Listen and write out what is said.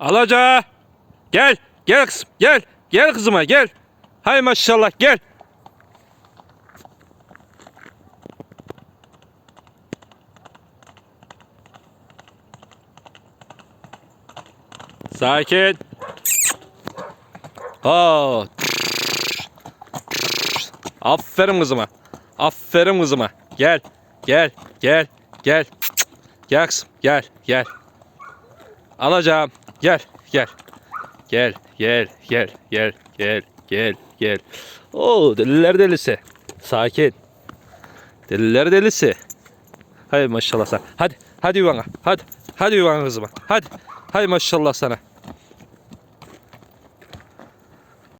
Alaca. Gel. Gel kızım. Gel. Gel kızıma gel. Hay maşallah gel. Sakin. Aa. Aferin kızıma. Aferin kızıma. Gel. Gel. Gel. Gel. Gel kızım. Gel. Gel. Alacağım. Gel, gel. Gel, gel, gel, gel, gel, gel, gel. Oo, deliler delisi. Sakin. Deliler delisi. Hay maşallah sana. Hadi, hadi yuvana. Hadi, hadi yuvana kızıma. Hadi, hay maşallah sana.